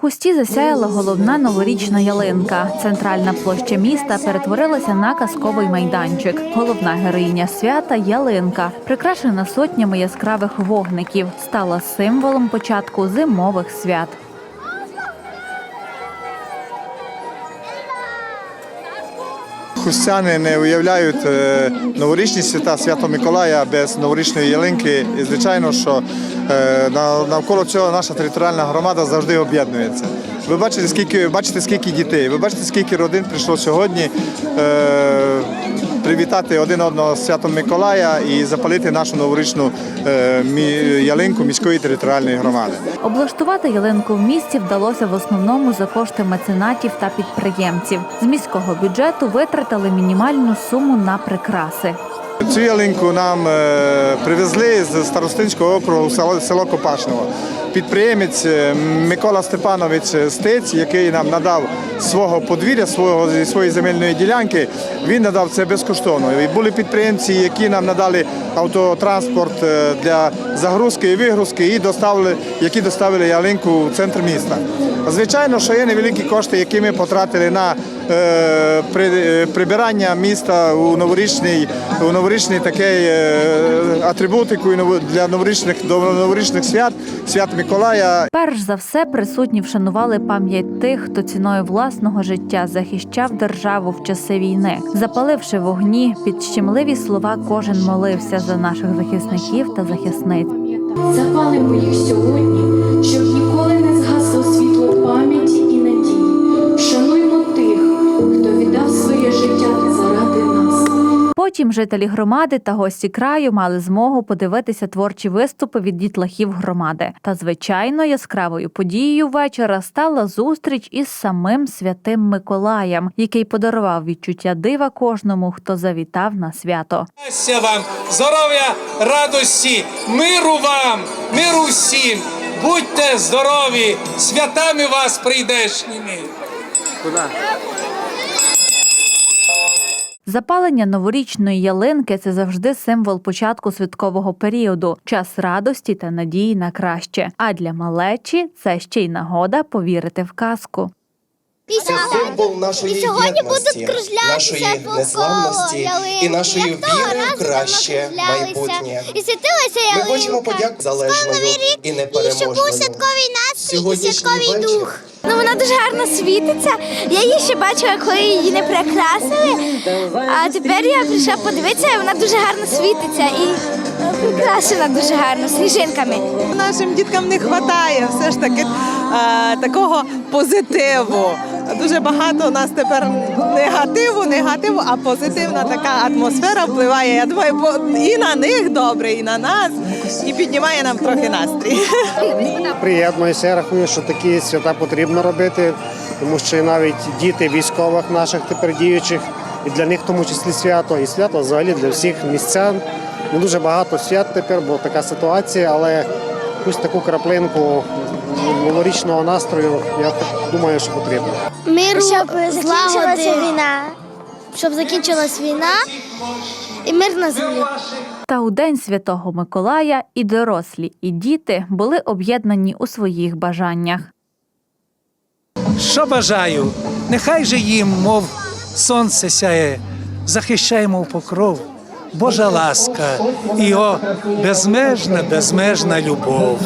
Хусті засяяла головна новорічна ялинка. Центральна площа міста перетворилася на казковий майданчик. Головна героїня свята ялинка, прикрашена сотнями яскравих вогників, стала символом початку зимових свят. Хустяни не уявляють е, новорічні свята свято Миколая без новорічної ялинки. І звичайно, що е, навколо цього наша територіальна громада завжди об'єднується. Ви бачите, скільки бачите, скільки дітей, ви бачите, скільки родин прийшло сьогодні е, привітати один одного з святом Миколая і запалити нашу новорічну е, ялинку міської територіальної громади. Облаштувати ялинку в місті вдалося в основному за кошти меценатів та підприємців. З міського бюджету витратили мінімальну суму на прикраси. Цю ялинку нам е, привезли з Старостинського округу село, Копашново. Підприємець е, Микола Степанович Стець, який нам надав свого подвір'я, свого зі своєї земельної ділянки, він надав це безкоштовно. І були підприємці, які нам надали автотранспорт е, для загрузки і вигрузки, і доставили, які доставили ялинку в центр міста. Звичайно, що є невеликі кошти, які ми потратили на прибирання міста у новорічний, у новорічний такий е, атрибутику для новорічних до новорічних свят, свят Миколая. Перш за все, присутні вшанували пам'ять тих, хто ціною власного життя захищав державу в часи війни. Запаливши вогні, під щемливі слова кожен молився за наших захисників та захисниць. Запалимо їх сьогодні, щоб Потім жителі громади та гості краю мали змогу подивитися творчі виступи від дітлахів громади. Та звичайно, яскравою подією вечора стала зустріч із самим святим Миколаєм, який подарував відчуття дива кожному, хто завітав на свято. Щастя вам, здоров'я, радості, миру вам, миру всім. Будьте здорові, святами вас прийдешніми. Запалення новорічної ялинки це завжди символ початку святкового періоду, час радості та надії на краще. А для малечі це ще й нагода повірити в казку. І сьогодні, символ нашої і сьогодні єдності, будуть кружлятися нашої ялинки, і нашої як віри в краще майбутнє. І світилася Ми хочемо подякувати залежною Новий рік, і І щоб непереможною. був святковий дух. Ну вона дуже гарно світиться. Я її ще бачила, коли її не прикрасили. А тепер я прийшла подивитися, і вона дуже гарно світиться і е, прикрашена дуже гарно сніжинками. Нашим діткам не вистачає все ж таки е, такого позитиву. Дуже багато у нас тепер негативу, негативу, а позитивна така атмосфера впливає. Я думаю, і на них добре, і на нас, і піднімає нам трохи настрій. Приєднуюся, я рахую, що такі свята потрібно робити, тому що і навіть діти військових наших тепер діючих, і для них в тому числі свято, і свято взагалі для всіх містян. Не дуже багато свят тепер, бо така ситуація, але якусь таку краплинку новорічного настрою, я думаю, що потрібно. Миру, Щоб закінчилася війна. Щоб закінчилась війна і мир на землі. Та у день святого Миколая і дорослі, і діти були об'єднані у своїх бажаннях. Що бажаю? Нехай же їм, мов сонце сяє, захищаємо в покров. Божа ласка і його безмежна, безмежна любов.